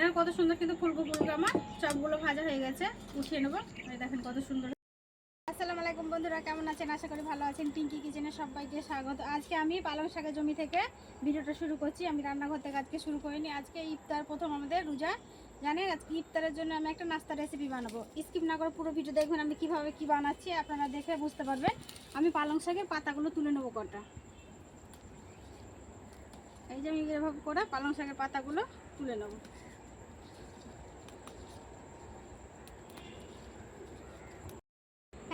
দেখেন কত সুন্দর কিন্তু ফুলকপিগুলো আমার চপগুলো ভাজা হয়ে গেছে। উঠিয়ে নেব। দেখেন কত সুন্দর। আসসালামু আলাইকুম বন্ধুরা, কেমন আছেন? আশা করি ভালো আছেন। পিঙ্কি কিচেনে সবাইকে স্বাগত। আজকে আমি পালং শাকের জমি থেকে ভিডিওটা শুরু করছি। আমি রান্নাঘর থেকে আজকে শুরু করিনি। আজকে ইফতার প্রথম আমাদের রোজা। জানেন, আজকে ইফতারের জন্য আমি একটা নাস্তা রেসিপি বানাবো। স্কিপ না করে পুরো ভিডিও দেখবেন আমি কীভাবে কি বানাচ্ছি, আপনারা দেখে বুঝতে পারবেন। আমি পালং শাকের পাতাগুলো তুলে নেব কটা। এই যে আমি এভাবে করে পালং শাকের পাতাগুলো তুলে নেব।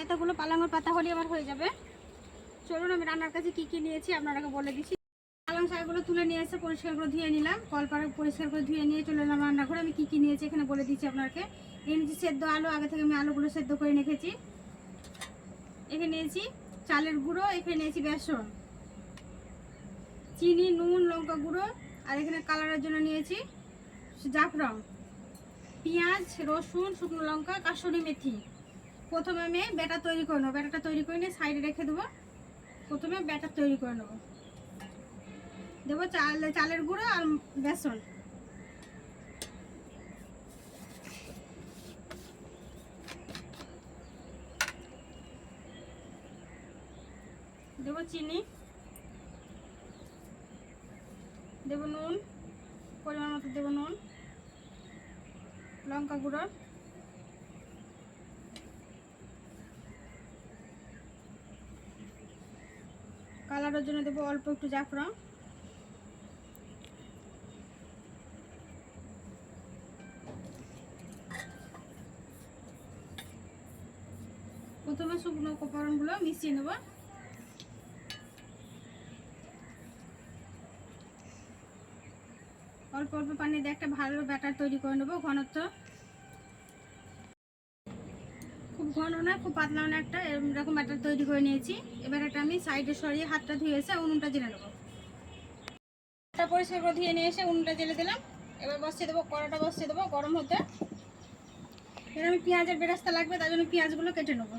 এতগুলো পালংয়ের পাতা হলে আমার হয়ে যাবে। চলুন, আমি রান্নার কাছে কি কি নিয়েছি আপনারাকে বলে দিচ্ছি। পালং শাকগুলো তুলে নিয়ে এসে পরিষ্কার করে ধুয়ে নিলাম। কলপাড়া পরিষ্কার করে ধুয়ে নিয়ে চলে এলাম রান্নাঘরে। আমি কি কি নিয়েছি এখানে বলে দিচ্ছি আপনাকে এই নিয়েছি সেদ্ধ আলু। আগে থেকে আমি আলুগুলো সেদ্ধ করে রেখেছি। এখানে নিয়েছি চালের গুঁড়ো। এখানে নিয়েছি বেসন। চিনি, নুন, লঙ্কা গুঁড়ো। আর এখানে কালারের জন্য নিয়েছি জাফরং। পেঁয়াজ, রসুন, শুকনো লঙ্কা কাসুরি মেথি। প্রথমে আমি ব্যাটার তৈরি করে নেব। ব্যাটারটা তৈরি করে নিয়ে সাইডে রেখে দেবো। প্রথমে ব্যাটার তৈরি করে নেব। দেবো চাল, চালের গুঁড়ো আর বেসন। দেবো চিনি। দেবো নুন, পরিমাণ মতো দেবো নুন। লঙ্কা গুঁড়ো। কালারের জন্য দেবো অল্প একটু জাফরান প্রথমে শুকনো উপকরণগুলো মিশিয়ে নেব। অল্প অল্প পানি দিয়ে একটা ভালো ব্যাটার তৈরি করে নেব ঘনত্ব। খুব ঘন না খুব পাতলা না একটা এরকম ব্যাটার তৈরি করে নিয়েছি। এবার একটা আমি সাইডে সরিয়ে হাতটা ধুয়ে এসে উনুনটা জেলে নেব। হাতটা পরিষ্কার করে ধুয়ে নিয়ে এসে উনুনটা জেলে দিলাম। এবার বসিয়ে দেবো, কড়াটা বসিয়ে দেবো গরম হতে। এবার আমি পেঁয়াজের বেরাস্তা লাগবে, তার জন্য পেঁয়াজগুলো কেটে নেব।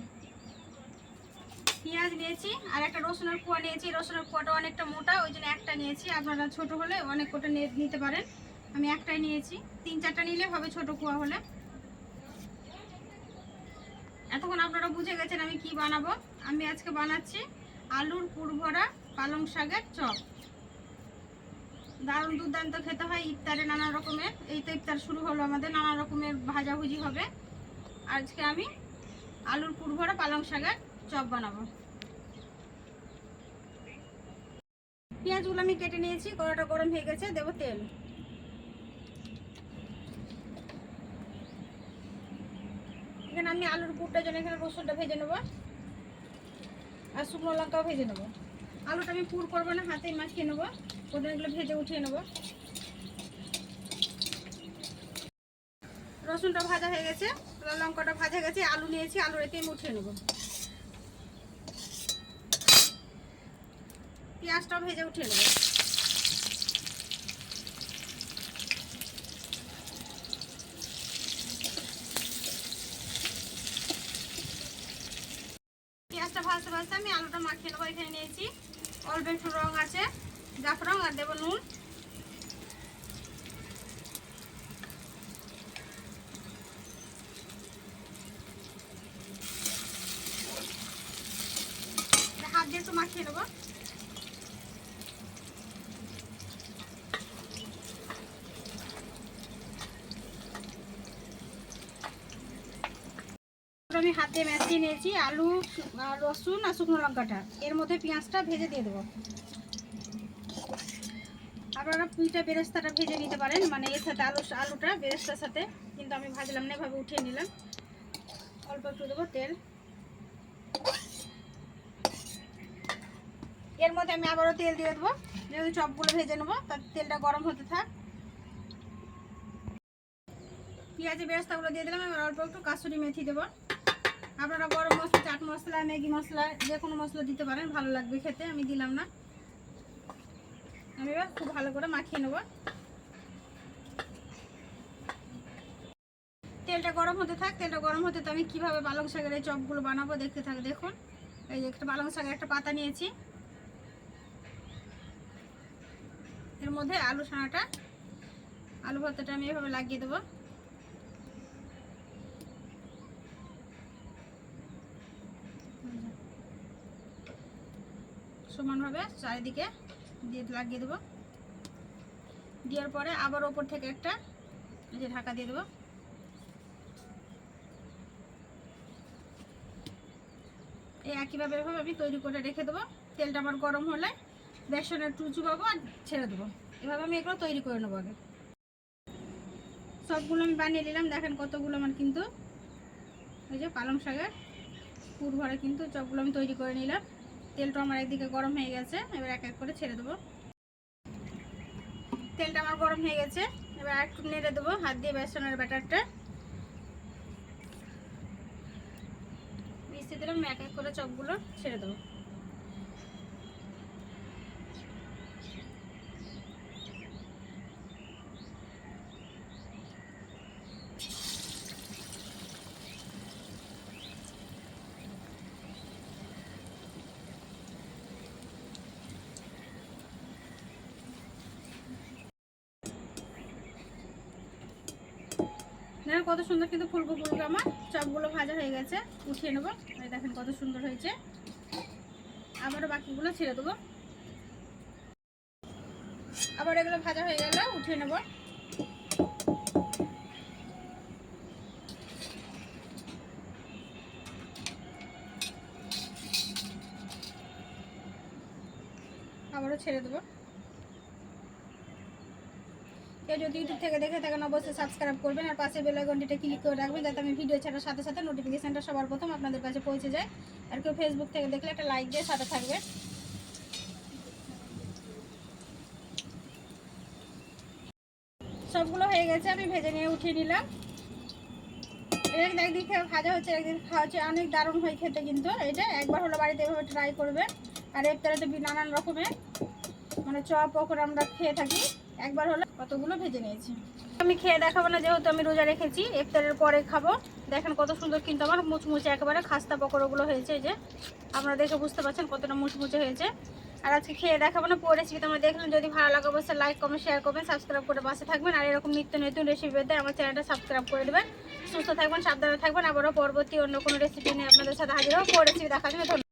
পেঁয়াজ নিয়েছি, আর একটা রসুনের কুয়া নিয়েছি। রসুনের কুয়াটা অনেকটা মোটা, ওই জন্য একটা নিয়েছি। আপনারা ছোট হলে অনেক কোটা নিতে পারেন। আমি একটাই নিয়েছি। তিন চারটা নিলে হবে ছোট কুয়া হলে। এতক্ষণ আপনারা বুঝে গেছেন আমি কি বানাবো। আমি আজকে বানাচ্ছি আলুর পুর ভরা পালং শাকের চপ। দারুণ দুর্দান্ত খেতে হয় ইফতারে নানা রকমের। এই তো ইফতার শুরু হলো আমাদের, নানা রকমের ভাজাভুজি হবে। আজকে আমি আলুর পুর ভরা পালং শাকের চপ বানাবো। পেঁয়াজগুলো আমি কেটে নিয়েছি, কড়াটা গরম হয়ে গেছে, দেবো তেল। আমি আলুর পুরটার জন্য এখানে রসুনটা ভেজে নেব। আর শুকনো লঙ্কাও ভেজে নেব। আলুটা আমি পুর করব না, হাতেই মাখিয়ে নেব। প্রথমে এগুলো ভেজে উঠিয়ে নেব। রসুনটা ভাজা হয়ে গেছে লঙ্কাটা ভাজা গেছে, আলু নিয়েছি আলু রেখে আমি উঠিয়ে নেব। পেঁয়াজটাও ভেজে উঠিয়ে নেব। পেঁয়াজটা ভাজতে ভাজতে আমি আলুটা মাখিয়ে নেব, এখানে নিয়েছি। অল্প একটু রং আছে জাফরং আর দেবো নুন। হাত দিয়ে একটু মাখিয়ে নেব। হাতে ম্যাচিয়ে নিয়েছি, আলু, রসুন আর শুকনো লঙ্কাটা। এর মধ্যে পেঁয়াজটা ভেজে দিয়ে দেবো। আপনারা পুঁইটা বেরেস্তাটা ভেজে নিতে পারেন মানে এর সাথে আলু, আলুটা বেরেস্তার সাথে, কিন্তু আমি ভাজলাম না, এভাবে উঠিয়ে নিলাম। অল্প একটু দেবো তেল। এর মধ্যে আমি আবারও তেল দিয়ে দেবো। যেহেতু চপগুলো ভেজে নেব তার তেলটা গরম হতে থাক। পেঁয়াজের বেরেস্তাগুলো দিয়ে দিলাম, এবার অল্প একটু কাসুরি মেথি দেবো। আপনারা গরম মশলা, চাট মশলা, ম্যাগি মশলা, যে কোনো মশলা দিতে পারেন, ভালো লাগবে খেতে, আমি দিলাম না। আমি এবার খুব ভালো করে মাখিয়ে নেব। তেলটা গরম হতে থাক, তেলটা গরম হতে তো আমি কীভাবে পালং শাকের এই চপগুলো বানাবো দেখতে থাক, দেখুন। এই যে একটা পালং শাকের একটা পাতা নিয়েছি। এর মধ্যে আলু ছানাটা, আলু ভর্তাটা আমি এভাবে লাগিয়ে দেবো। সমানভাবে চারিদিকে দিয়ে লাগিয়ে দেবো। দেওয়ার পরে আবার ওপর থেকে একটা এই যে ঢাকা দিয়ে দেবো। এই একইভাবে এভাবে আমি তৈরি করে রেখে দেবো। তেলটা আমার গরম হলে বেসনের টুচু পাবো আর ছেড়ে দেবো। এভাবে আমি এগুলো তৈরি করে নেব আগে। সবগুলো আমি বানিয়ে নিলাম। দেখেন কতগুলো আমার কিন্তু ওই যে পালং শাকের পুর ভরে কিন্তু সবগুলো আমি তৈরি করে নিলাম। তেলটা আমার একদিকে গরম হয়ে গেছে, এবার এক এক করে ছেড়ে দেবো। তেলটা আমার গরম হয়ে গেছে, এবার আর একটু নেড়ে দেবো, হাত দিয়ে বেসনের ব্যাটারটা। মিশিয়ে দিলাম এক এক করে চপগুলো ছেড়ে দেবো। দেখেন কত সুন্দর কিন্তু ফুলকো ফুলকো আমার চপগুলো ভাজা হয়ে গেছে। উঠিয়ে নেব। দেখেন কত সুন্দর হয়েছে। আবারও বাকিগুলো ছেড়ে দেবো। আবার এগুলো ভাজা হয়ে গেলে উঠিয়ে নেব। আবারও ছেড়ে দেবো কেউ যদি ইউটিউব থেকে দেখে থাকেন, অবশ্যই সাবস্ক্রাইব করবেন আর পাশে বেল আইকনটিতে ক্লিক করে রাখবেন যাতে আমি ভিডিও ছাড়ার সাথে সাথে নোটিফিকেশনটা সবার প্রথম আপনাদের কাছে পৌঁছে যায়। আর কেউ ফেসবুক থেকে দেখলে একটা লাইক দিয়ে সাথে থাকবে। সবগুলো হয়ে গেছে, আমি ভেজে নিয়ে উঠিয়ে নিলাম। একদিন খেয়ে ভাজা হচ্ছে একদিন খাওয়া হচ্ছে, অনেক দারুণ হয় খেতে কিন্তু। এটা একবার হলো বাড়িতে এভাবে ট্রাই করবে আর এফতারে তো নানান রকমের মানে চপ, পকোড়া আমরা খেয়ে থাকি। একবার হলো কতগুলো ভেজে নিয়েছি। আমি খেয়ে দেখাবো না, যেহেতু আমি রোজা রেখেছি, ইফতারের পরে খাব। দেখেন কত সুন্দর কিন্তু আমার মুচমুচে একেবারে খাস্তা পকোড়াগুলো হয়েছে যে। আপনারা দেখে বুঝতে পারছেন কতটা মুচমুচে হয়েছে। আর আজকে খেয়ে দেখাবো না, পুরো রেসিপি তোমরা দেখলেন যদি ভালো লাগে অবশ্যই লাইক কমেন্ট শেয়ার করবেন সাবস্ক্রাইব করে পাশে থাকবেন। আর এরকম নিত্য নতুন রেসিপি পেতে আমার চ্যানেলটা সাবস্ক্রাইব করে দেবেন। সুস্থ থাকবেন, সাবধানে থাকবেন। আবারও পরবর্তী অন্য কোনো রেসিপি নিয়ে আপনাদের সাথে হাজির হব। পুরো রেসিপি দেখা ধন্যবাদ।